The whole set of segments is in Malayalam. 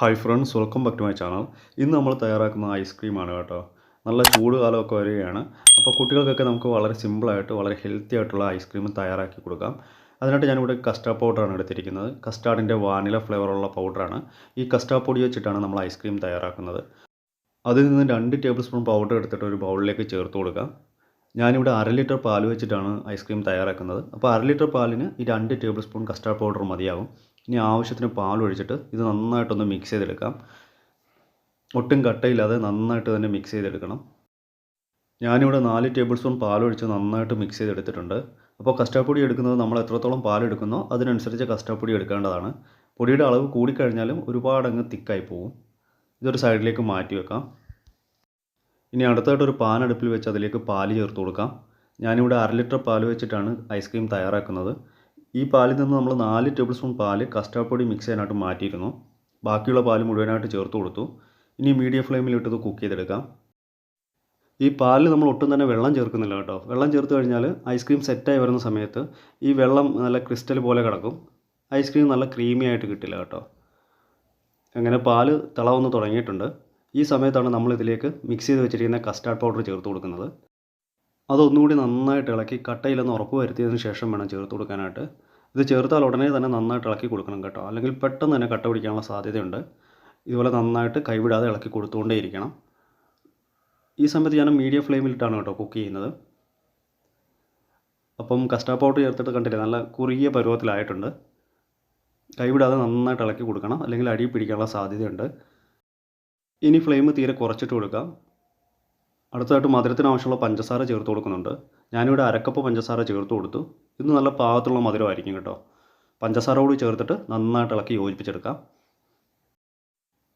Hi friends welcome back to my channel ഇന്ന് നമ്മൾ തയ്യാറാക്കുന്ന ഐസ്ക്രീമാണ് കേട്ടോ. നല്ല ചൂട് കാലമൊക്കെ വരികയാണ്. അപ്പോൾ കുട്ടികൾക്കൊക്കെ നമുക്ക് വളരെ സിമ്പിളായിട്ട് വളരെ ഹെൽത്തി ആയിട്ടുള്ള ഐസ്ക്രീം തയ്യാറാക്കി കൊടുക്കാം. അതിനായിട്ട് ഞാനിവിടെ കസ്റ്റാർഡ് പൗഡറാണ് എടുത്തിരിക്കുന്നത്. കസ്റ്റാർഡിന്റെ വാനില ഫ്ലേവറുള്ള പൗഡറാണ് ഈ കസ്റ്റാർഡ് പൊടി വെച്ചിട്ടാണ് നമ്മൾ ഐസ്ക്രീം തയ്യാറാക്കുന്നത്. അതിൽ നിന്ന് രണ്ട് ടേബിൾ സ്പൂൺ പൗഡർ എടുത്തിട്ട് ഒരു ബൗളിലേക്ക് ചേർത്ത് കൊടുക്കാം. ഞാനിവിടെ അര ലിറ്റർ പാൽ വെച്ചിട്ടാണ് ഐസ്ക്രീം തയ്യാറാക്കുന്നത്. അപ്പോൾ അര ലിറ്റർ പാലിന് ഈ രണ്ട് ടേബിൾ സ്പൂൺ കസ്റ്റാർഡ് പൗഡർ മതിയാകും ഇനി ആവശ്യത്തിന് പാൽ ഒഴിച്ചിട്ട് ഇത് നന്നായിട്ടൊന്ന് മിക്സ് ചെയ്തെടുക്കാം. ഒട്ടും കട്ടയില്ലാതെ നന്നായിട്ട് തന്നെ മിക്സ് ചെയ്തെടുക്കണം. ഞാനിവിടെ നാല് ടേബിൾ സ്പൂൺ പാലൊഴിച്ച് നന്നായിട്ട് മിക്സ് ചെയ്തെടുത്തിട്ടുണ്ട്. അപ്പോൾ കസ്റ്റാർഡ് പൊടി എടുക്കുന്നത് നമ്മൾ എത്രത്തോളം പാലെടുക്കുന്നോ അതിനനുസരിച്ച് കസ്റ്റാർഡ് പൊടി എടുക്കേണ്ടതാണ്. പൊടിയുടെ അളവ് കൂടിക്കഴിഞ്ഞാലും ഒരുപാടങ്ങ് തിക്കായി പോകും ഇതൊരു സൈഡിലേക്ക് മാറ്റി വെക്കാം. ഇനി അടുത്തായിട്ട് ഒരു പാൻ അടുപ്പിൽ വെച്ച് അതിലേക്ക് പാൽ ചേർത്ത് കൊടുക്കാം. ഞാനിവിടെ അര ലിറ്റർ പാൽ വെച്ചിട്ടാണ് ഐസ്ക്രീം തയ്യാറാക്കുന്നത്. ഈ പാലിൽ നിന്ന് നമ്മൾ നാല് ടേബിൾ സ്പൂൺ പാൽ കസ്റ്റാർഡ് പൊടി മിക്സ് ചെയ്യാനായിട്ട് മാറ്റിയിരുന്നു. ബാക്കിയുള്ള പാൽ മുഴുവനായിട്ട് ചേർത്ത് കൊടുത്തു. ഇനി മീഡിയം ഫ്ലെയിമിൽ ഇട്ടത് കുക്ക് ചെയ്തെടുക്കാം. ഈ പാലിൽ നമ്മൾ ഒട്ടും തന്നെ വെള്ളം ചേർക്കുന്നില്ല കേട്ടോ. വെള്ളം ചേർത്ത് കഴിഞ്ഞാൽ ഐസ്ക്രീം സെറ്റായി വരുന്ന സമയത്ത് ഈ വെള്ളം നല്ല ക്രിസ്റ്റൽ പോലെ കിടക്കും. ഐസ്ക്രീം നല്ല ക്രീമി ആയിട്ട് കിട്ടില്ല കേട്ടോ. അങ്ങനെ പാൽ തിളവന്ന് തുടങ്ങിയിട്ടുണ്ട്. ഈ സമയത്താണ് നമ്മൾ ഇതിലേക്ക് മിക്സ് ചെയ്ത് വെച്ചിരിക്കുന്ന കസ്റ്റാർഡ് പൗഡർ ചേർത്ത് കൊടുക്കുന്നത്. അതൊന്നുകൂടി നന്നായിട്ട് ഇളക്കി കട്ടയില്ലെന്ന് ഉറപ്പ് വരുത്തിയതിന് ശേഷം വേണം ചേർത്ത് കൊടുക്കാനായിട്ട്. ഇത് ചേർത്താൽ ഉടനെ തന്നെ നന്നായിട്ട് ഇളക്കി കൊടുക്കണം കേട്ടോ. അല്ലെങ്കിൽ പെട്ടെന്ന് തന്നെ കട്ട പിടിക്കാനുള്ള സാധ്യതയുണ്ട്. ഇതുപോലെ നന്നായിട്ട് കൈവിടാതെ ഇളക്കി കൊടുത്തുകൊണ്ടേയിരിക്കണം. ഈ സമയത്ത് ഞാൻ മീഡിയം ഫ്ലെയിമിലിട്ടാണ് കേട്ടോ കുക്ക് ചെയ്യുന്നത്. അപ്പം കസ്റ്റാർഡ് പൗഡർ ചേർത്തിട്ട് കണ്ടില്ലേ നല്ല കുറുകിയ പരുവത്തിലായിട്ടുണ്ട്. കൈവിടാതെ നന്നായിട്ട് ഇളക്കി കൊടുക്കണം. അല്ലെങ്കിൽ അടി പിടിക്കാനുള്ള സാധ്യതയുണ്ട്. ഇനി ഫ്ലെയിം തീരെ കുറച്ചിട്ട് കൊടുക്കാം. അടുത്തതായിട്ട് മധുരത്തിന് ആവശ്യമുള്ള പഞ്ചസാര ചേർത്ത് കൊടുക്കുന്നുണ്ട്. ഞാനിവിടെ അരക്കപ്പ് പഞ്ചസാര ചേർത്ത് കൊടുത്തു. ഇത് നല്ല പാകത്തുള്ള മധുരമായിരിക്കും കേട്ടോ. പഞ്ചസാര കൂടി ചേർത്തിട്ട് നന്നായിട്ട് ഇളക്കി യോജിപ്പിച്ചെടുക്കാം.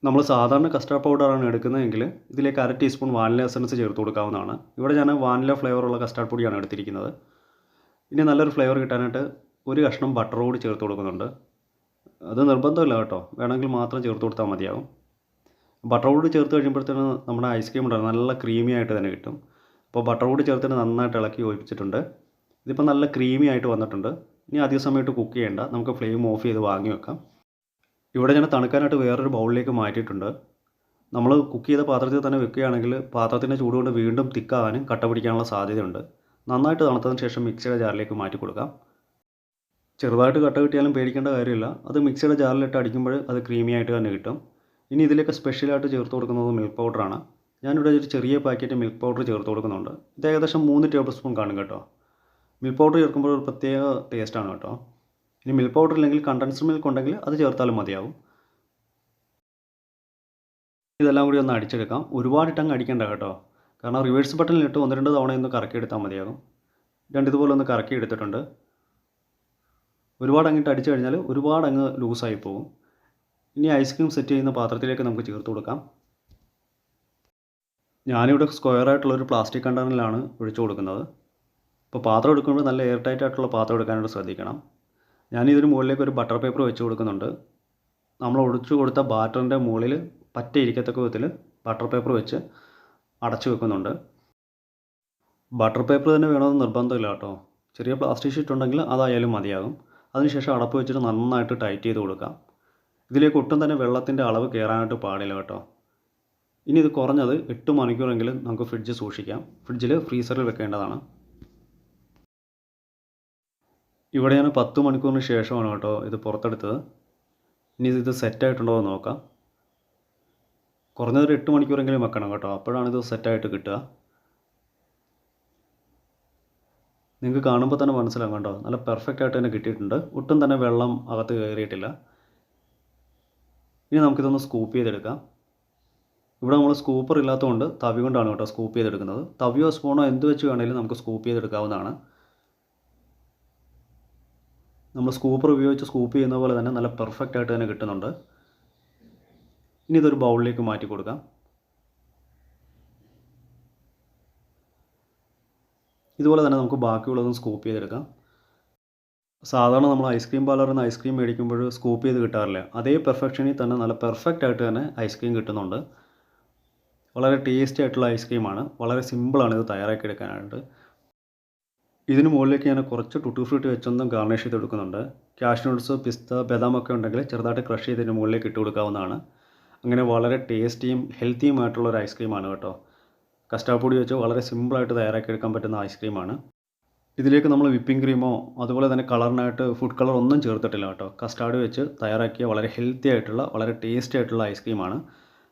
നമ്മൾ സാധാരണ കസ്റ്റാർഡ് പൗഡറാണ് എടുക്കുന്നതെങ്കിൽ ഇതിലേക്ക് അര ടീസ്പൂൺ വാനില എസൻസ് ചേർത്ത് കൊടുക്കാവുന്നതാണ്. ഇവിടെ ഞാൻ വാനില ഫ്ലേവറുള്ള കസ്റ്റാർഡ് പൊടിയാണ് എടുത്തിരിക്കുന്നത്. ഇനി നല്ലൊരു ഫ്ലേവർ കിട്ടാനായിട്ട് ഒരു കഷ്ണം ബട്ടർ കൂടി ചേർത്ത് കൊടുക്കുന്നുണ്ട്. അത് നിർബന്ധമില്ല കേട്ടോ. വേണമെങ്കിൽ മാത്രം ചേർത്ത് കൊടുത്താൽ മതിയാകും ബട്ടർ കൂടി ചേർത്ത് കഴിയുമ്പോഴത്തേന് നമ്മുടെ ഐസ്ക്രീം ഉണ്ടാകും നല്ല ക്രീമി ആയിട്ട് തന്നെ കിട്ടും. അപ്പോൾ ബട്ടർ കൂടി ചേർത്തിട്ട് നന്നായിട്ട് ഇളക്കി യോജിപ്പിച്ചിട്ടുണ്ട്. ഇതിപ്പോൾ നല്ല ക്രീമി ആയിട്ട് വന്നിട്ടുണ്ട്. ഇനി അധിക സമയത്ത് കുക്ക് ചെയ്യേണ്ട. നമുക്ക് ഫ്ലെയിം ഓഫ് ചെയ്ത് വാങ്ങി വെക്കാം. ഇവിടെ ഞാൻ തണുക്കാനായിട്ട് വേറൊരു ബൗളിലേക്ക് മാറ്റിയിട്ടുണ്ട്. നമ്മൾ കുക്ക് ചെയ്ത പാത്രത്തിൽ തന്നെ വെക്കുകയാണെങ്കിൽ പാത്രത്തിന്റെ ചൂട് കൊണ്ട് വീണ്ടും തിക്കാകാനും കട്ട പിടിക്കാനുള്ള സാധ്യതയുണ്ട്. നന്നായിട്ട് തണുത്തതിന് ശേഷം മിക്സിയുടെ ജാറിലേക്ക് മാറ്റി കൊടുക്കാം. ചെറുതായിട്ട് കട്ട കിട്ടിയാലും പേടിക്കേണ്ട കാര്യമില്ല. അത് മിക്സിയുടെ ജാറിലിട്ട് അടിക്കുമ്പോൾ അത് ക്രീമി ആയിട്ട് തന്നെ കിട്ടും. ഇനി ഇതിലേക്ക് സ്പെഷ്യലായിട്ട് ചേർത്ത് കൊടുക്കുന്നത് മിൽക്ക് പൗഡറാണ് ഞാനിവിടെ ഒരു ചെറിയ പാക്കറ്റ് മിൽക്ക് പൗഡർ ചേർത്ത് കൊടുക്കുന്നുണ്ട്. ഇത് ഏകദേശം മൂന്ന് ടേബിൾ സ്പൂൺ കാണും കേട്ടോ. മിൽക്ക് പൗഡർ ചേർക്കുമ്പോൾ ഒരു പ്രത്യേക ടേസ്റ്റാണ് കേട്ടോ. ഇനി മിൽക്ക് പൗഡർ ഇല്ലെങ്കിൽ കണ്ടൻസ്ഡ് മിൽക്ക് ഉണ്ടെങ്കിൽ അത് ചേർത്താലും മതിയാവും. ഇതെല്ലാം കൂടി ഒന്ന് അടിച്ചെടുക്കാം. ഒരുപാട് അങ്ങ് അടിക്കേണ്ട കേട്ടോ. കാരണം റിവേഴ്സ് ബട്ടണിലിട്ട് ഒന്ന് രണ്ട് തവണ ഒന്ന് കറക്കി എടുത്താൽ മതിയാകും. രണ്ടിതുപോലെ ഒന്ന് കറക്കി എടുത്തിട്ടുണ്ട്. ഒരുപാട് അങ്ങിട്ട് അടിച്ചു കഴിഞ്ഞാൽ ഒരുപാട് അങ്ങ് ലൂസായി പോകും. ഇനി ഐസ്ക്രീം സെറ്റ് ചെയ്യുന്ന പാത്രത്തിലേക്ക് നമുക്ക് ചേർത്ത് കൊടുക്കാം. ഞാനിവിടെ ഒരു പ്ലാസ്റ്റിക് കണ്ടെയ്നറിലാണ് ഒഴിച്ചു കൊടുക്കുന്നത്. അപ്പോൾ പാത്രം എടുക്കുമ്പോൾ നല്ല എയർ ടൈറ്റ് ആയിട്ടുള്ള പാത്രം എടുക്കാനായിട്ട് ശ്രദ്ധിക്കണം. ഞാൻ ഇതിന് മുകളിലേക്ക് ഒരു ബട്ടർ പേപ്പർ വെച്ച് കൊടുക്കുന്നുണ്ട്. നമ്മൾ ഒഴിച്ചു കൊടുത്ത ബാറ്ററിന്റെ മുകളിൽ പറ്റ ഇരിക്കത്തക്ക വിധത്തിൽ ബട്ടർ പേപ്പർ വെച്ച് അടച്ചു വെക്കുന്നുണ്ട്. ബട്ടർ പേപ്പർ തന്നെ വേണമെന്ന് നിർബന്ധമില്ല കേട്ടോ. ചെറിയ പ്ലാസ്റ്റിക് ഷീറ്റ് ഉണ്ടെങ്കിൽ അതായാലും മതിയാകും. അതിനുശേഷം അടപ്പ് വെച്ചിട്ട് നന്നായിട്ട് ടൈറ്റ് ചെയ്ത് കൊടുക്കാം. ഇതിലേക്ക് ഒട്ടും തന്നെ വെള്ളത്തിന്റെ അളവ് കയറാനായിട്ട് പാടില്ല കേട്ടോ. ഇനി ഇത് കുറഞ്ഞത് എട്ട് മണിക്കൂറെങ്കിലും നമുക്ക് ഫ്രിഡ്ജ് സൂക്ഷിക്കാം. ഫ്രിഡ്ജിൽ ഫ്രീസറിൽ വെക്കേണ്ടതാണ്. ഇവിടെ ഞാൻ പത്ത് മണിക്കൂറിന് ശേഷമാണ് കേട്ടോ ഇത് പുറത്തെടുത്തത്. ഇനി ഇത് സെറ്റായിട്ടുണ്ടോ എന്ന് നോക്കാം. കുറഞ്ഞത് ഒരു എട്ട് മണിക്കൂറെങ്കിലും വെക്കണം കേട്ടോ. അപ്പോഴാണ് ഇത് സെറ്റായിട്ട് കിട്ടുക. നിങ്ങൾക്ക് കാണുമ്പോൾ തന്നെ മനസ്സിലാകും കേട്ടോ. നല്ല പെർഫെക്റ്റ് ആയിട്ട് തന്നെ കിട്ടിയിട്ടുണ്ട്. ഒട്ടും തന്നെ വെള്ളം അകത്ത് കയറിയിട്ടില്ല. ഇനി നമുക്കിതൊന്ന് സ്കൂപ്പ് ചെയ്തെടുക്കാം. ഇവിടെ നമ്മൾ സ്കൂപ്പർ ഇല്ലാത്തതുകൊണ്ട് തവി കൊണ്ടാണ് കേട്ടോ സ്കൂപ്പ് ചെയ്തെടുക്കുന്നത്. തവിയോ സ്പൂണോ എന്ത് വെച്ച് വേണമെങ്കിലും നമുക്ക് സ്കൂപ്പ് ചെയ്തെടുക്കാവുന്നതാണ്. നമ്മൾ സ്കൂപ്പർ ഉപയോഗിച്ച് സ്കൂപ്പ് ചെയ്യുന്ന പോലെ തന്നെ നല്ല പെർഫെക്റ്റ് ആയിട്ട് തന്നെ കിട്ടുന്നുണ്ട്. ഇനി ഇതൊരു ബൗളിലേക്ക് മാറ്റി കൊടുക്കാം. ഇതുപോലെ തന്നെ നമുക്ക് ബാക്കിയുള്ളതും സ്കൂപ്പ് ചെയ്തെടുക്കാം. സാധാരണ നമ്മൾ ഐസ്ക്രീം പാർലറിൽ നിന്ന് ഐസ്ക്രീം മേടിക്കുമ്പോൾ സ്കൂപ്പ് ചെയ്ത് കിട്ടാറില്ല. അതേ പെർഫെക്ഷനിൽ തന്നെ നല്ല പെർഫെക്റ്റ് ആയിട്ട് തന്നെ ഐസ്ക്രീം കിട്ടുന്നുണ്ട്. വളരെ ടേസ്റ്റി ആയിട്ടുള്ള ഐസ്ക്രീമാണ് വളരെ സിമ്പിളാണ് ഇത് തയ്യാറാക്കി എടുക്കാനായിട്ട്. ഇതിന് മുകളിലേക്ക് ഞാൻ കുറച്ച് ടുട്ടു ഫ്രൂട്ട് വെച്ചൊന്നും ഗാർണിഷ് ചെയ്ത് കൊടുക്കുന്നുണ്ട്. നട്ട്സ് പിസ്ത ബദാം ഒക്കെ ഉണ്ടെങ്കിൽ ചെറുതായിട്ട് ക്രഷ് ചെയ്തതിന് മുകളിലേക്ക് ഇട്ട് കൊടുക്കാവുന്നതാണ്. അങ്ങനെ വളരെ ടേസ്റ്റിയും ഹെൽത്തിയുമായിട്ടുള്ള ഒരു ഐസ്ക്രീമാണ് കേട്ടോ. കസ്റ്റാർഡ് പൊടി വെച്ച് വളരെ സിമ്പിളായിട്ട് തയ്യാറാക്കി എടുക്കാൻ പറ്റുന്ന ഐസ്ക്രീമാണ് ഇതിലേക്ക് നമ്മൾ വിപ്പിംഗ് ക്രീമോ അതുപോലെ തന്നെ കളറിനായിട്ട് ഫുഡ് കളർ ഒന്നും ചേർത്തിട്ടില്ല കേട്ടോ. കസ്റ്റാർഡ് വെച്ച് തയ്യാറാക്കിയ വളരെ ഹെൽത്തി ആയിട്ടുള്ള വളരെ ടേസ്റ്റി ആയിട്ടുള്ള ഐസ്ക്രീമാണ്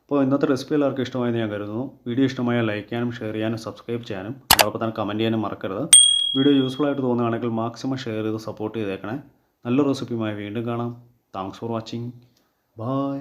അപ്പോൾ ഇന്നത്തെ റെസിപ്പി എല്ലാവർക്കും ഇഷ്ടമായെന്ന് ഞാൻ കരുതുന്നു. വീഡിയോ ഇഷ്ടമായ ലൈക്ക് ചെയ്യാനും ഷെയർ ചെയ്യാനും സബ്സ്ക്രൈബ് ചെയ്യാനും അതോടൊപ്പം തന്നെ കമന്റ് ചെയ്യാനും മറക്കരുത്. വീഡിയോ യൂസ്ഫുൾ ആയിട്ട് തോന്നുകയാണെങ്കിൽ മാക്സിമം ഷെയർ ചെയ്ത് സപ്പോർട്ട് ചെയ്തേക്കണേ. നല്ല റെസിപ്പിയുമായി വീണ്ടും കാണാം. Thanks for watching bye